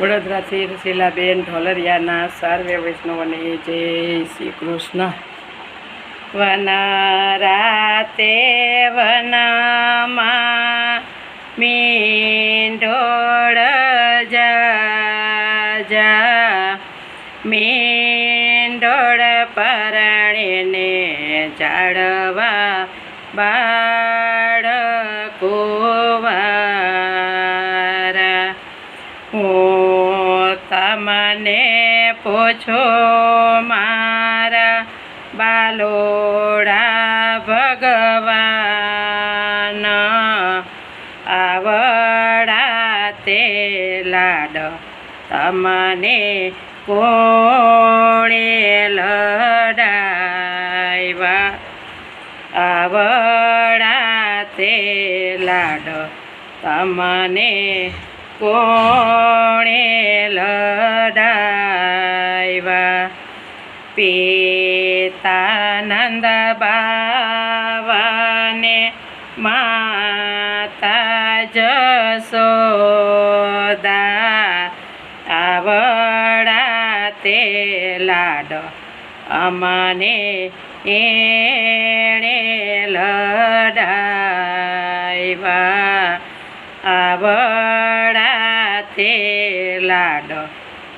વડોદરાથી રસીલાબેન ઢોલરિયાના સર્વે વૈષ્ણવને જય શ્રી કૃષ્ણ. વનરાતે વનમાં મીંઢોળ જા મીંઢોળ પરણીને જાળવા બાળકો તમને પૂછો મારા બાલોડા ભગવાન, આવડા તે લાડ તમને કોણે લડાવ્યા? આવડા તે લાડ તમને કોણે લદાયવા? પિતાનંદ બાવાને માતા જસોદા આવડા તે લાડ અમને એણે લડાયવા. આવડા તે લાડ.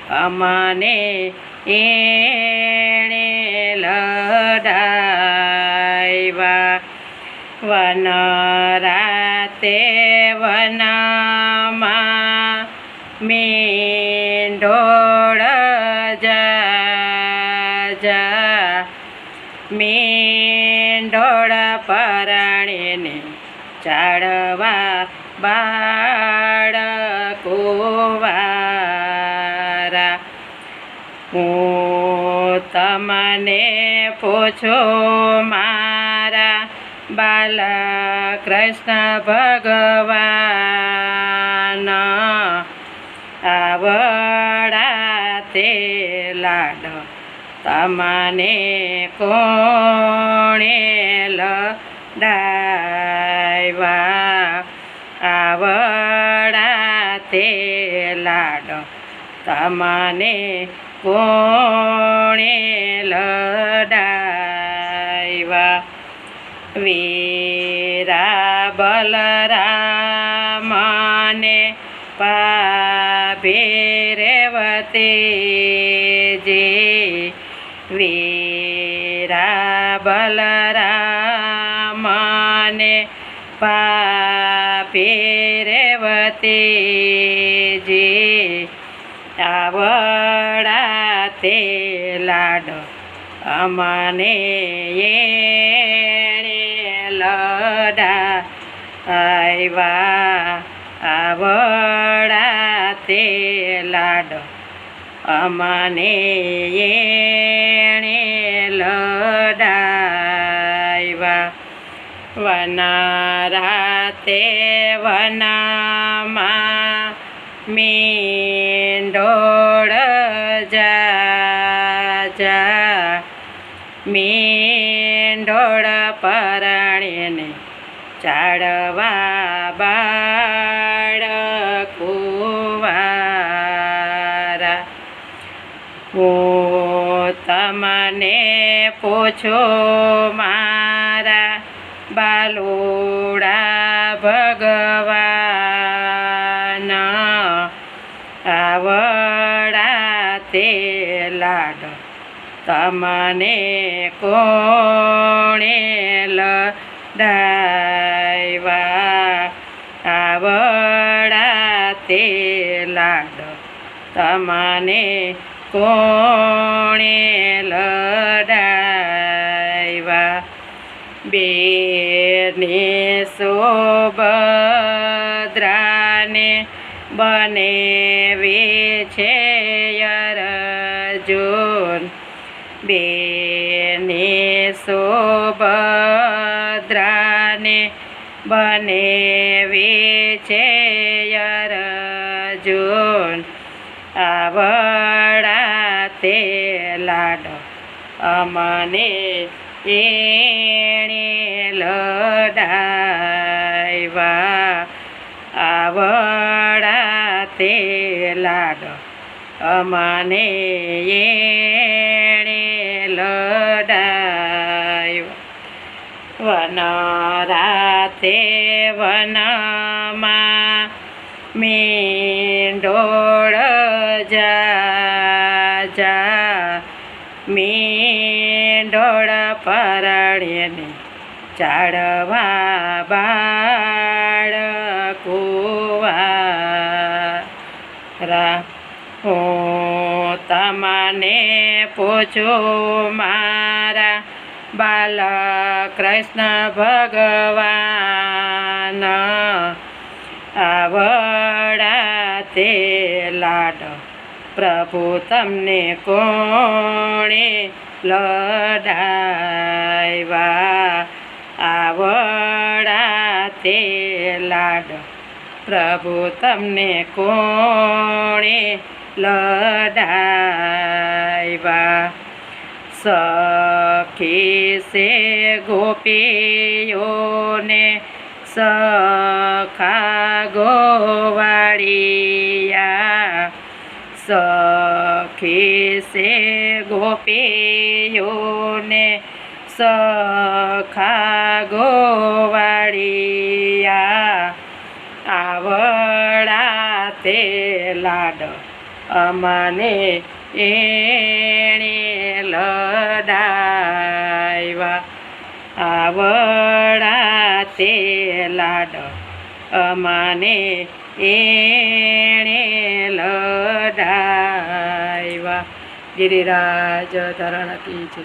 અમને એણે લડાવ્યા વન રાતે વનમાં મીંઢોળ જા મીંઢોળ પરણીને ચાળવા બાળકો વારા હું તમને પૂછો મારા બાલ કૃષ્ણ ભગવાન. આવડા તે લાડ, તમને કોણે લડાવ્યા આવડા તે લાડ તમને કોણે લડાવ્યા વીરા બલરામને પાભે રેવતી જે વીરા બલરામને પાપે રેવતે જે આવડા તે લાડ અમને એણે લડા આવ્યા આવડા તે લાડ અમને એણે લડાવ્યા. વનારાતે વનામાં મીંડોળ જા મીંડોળ પરણીને ચાળવા બાળકો કુવારા હું તમને પૂછો મારા બાલુડા ભગવાન. આવડા તે લાડ તમને કોણે લડાવ્યા આવડા તે લાડ તમને કોણે લડાવ્યા બેને સોભદ્રાને બને છે અર્જુન. બેને સોભદ્રાને બને છે અર્જુન. આવડા તે લાડો અમને એણે લડાયવા આવડા તે લાડ. અમને એણે લડાયો વન રાતે વનમાં મીંડોળ જા જા મીંડોળ પરણ્યને ચાડવા બાળ કુવારા હું તમને પૂછો મારા બાલકૃષ્ણ ભગવાન આવડા તે લાડ પ્રભુ તમને કોણે લડાવ્યા આવડા તે લાડ, પ્રભુ તમને કોણે લડાવ્યા સખી સે ગોપીઓને સખા ગોવાળિયા સખી સે ગોપીઓને સખા ગોવાળિયા આવડા તે લાડ અમને એણે લડાવ્યા આવડા તે લાડ અમને એણે લડાવ્યા. ગિરિરાજ ધરણ કી જય